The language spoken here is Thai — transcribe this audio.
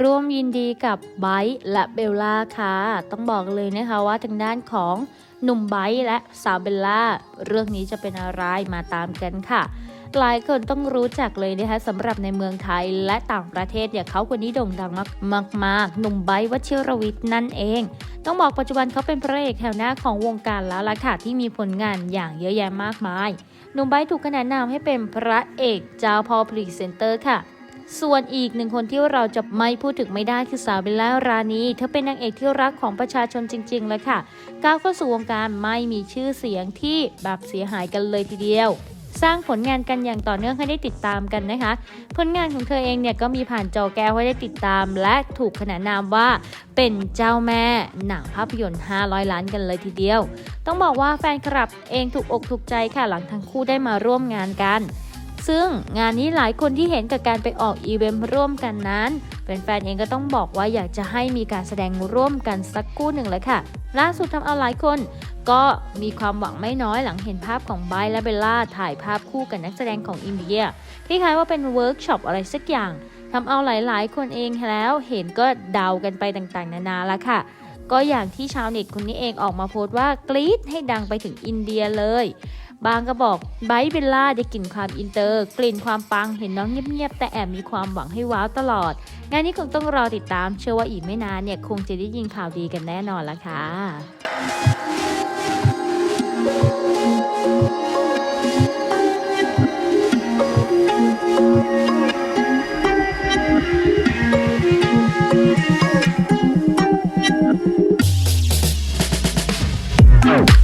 ร่วมยินดีกับไบร์และเบลล่าค่ะ ต้องบอกเลยนะคะว่าทางด้านของหนุ่มไบร์และสาวเบลล่า เรื่องนี้จะเป็นอะไรมาตามกันค่ะ หลายคนต้องรู้จักเลยนะคะสำหรับในเมืองไทยและต่างประเทศเนี่ยเขาคนนี้โด่งดังมากมากหนุ่มไบร์ทวชิรวิทย์นั่นเอง ต้องบอกปัจจุบันเขาเป็นพระเอกแถวหน้าของวงการแล้วล่ะค่ะที่มีผลงานอย่างเยอะแยะมากมายหนุ่มไบ์ถูกขนานนามให้เป็นพระเอกเจ้าพ่อพรีเซนเตอร์ค่ะ ส่วนอีกหนึ่งคนที่เราจะไม่พูดถึงไม่ได้คือสาวเบลล่ารานีเธอเป็นนางเอกที่รักของประชาชนจริง ๆ เลยค่ะ ก้าวเข้าสู่วงการไม่มีชื่อเสียงที่แบบเสียหายกันเลยทีเดียวสร้างผลงานกันอย่างต่อเนื่องให้ได้ติดตามกันนะคะ ผลงานของเธอเองเนี่ยก็มีผ่านจอแก้วให้ได้ติดตาม และถูกขนานนามว่าเป็นเจ้าแม่หนังภาพยนตร์ 500 ล้านกันเลยทีเดียว ต้องบอกว่าแฟนคลับเองถูกอกถูกใจค่ะหลังทั้งคู่ได้มาร่วมงานกัน ซึ่งงานนี้หลายคนที่เห็นกับการไปออกอีเวนต์ร่วมกันนั้นแฟนๆเองก็ต้องบอกว่าอยากจะให้มีการแสดงร่วมกันสักคู่หนึ่งเลยค่ะ ล่าสุดทำเอาหลายคน ก็มีความหวังไม่น้อยหลังเห็นภาพของไบและเบลล่าถ่ายภาพคู่กับนักแสดงของอินเดียคล้ายว่าเป็นเวิร์กช็อปอะไรสักอย่างทำเอาหลายๆ คนเองแล้วเห็นก็เดากันไปต่างๆ นานาละค่ะ ก็อย่างที่ชาวเน็ตคนนี้เองออกมาโพสต์ว่ากรี๊ดให้ดังไปถึงอินเดียเลย บางก็บอกไบเบลล่าได้กลิ่นความอินเตอร์ กลิ่นความปังเห็นน้องเงียบๆ แต่แอบมีความหวังให้ว้าวตลอด งานนี้คงต้องรอติดตามเชื่อว่าอีกไม่นานเนี่ยคงจะได้ยินข่าวดีกันแน่นอนละค่ะ Oh.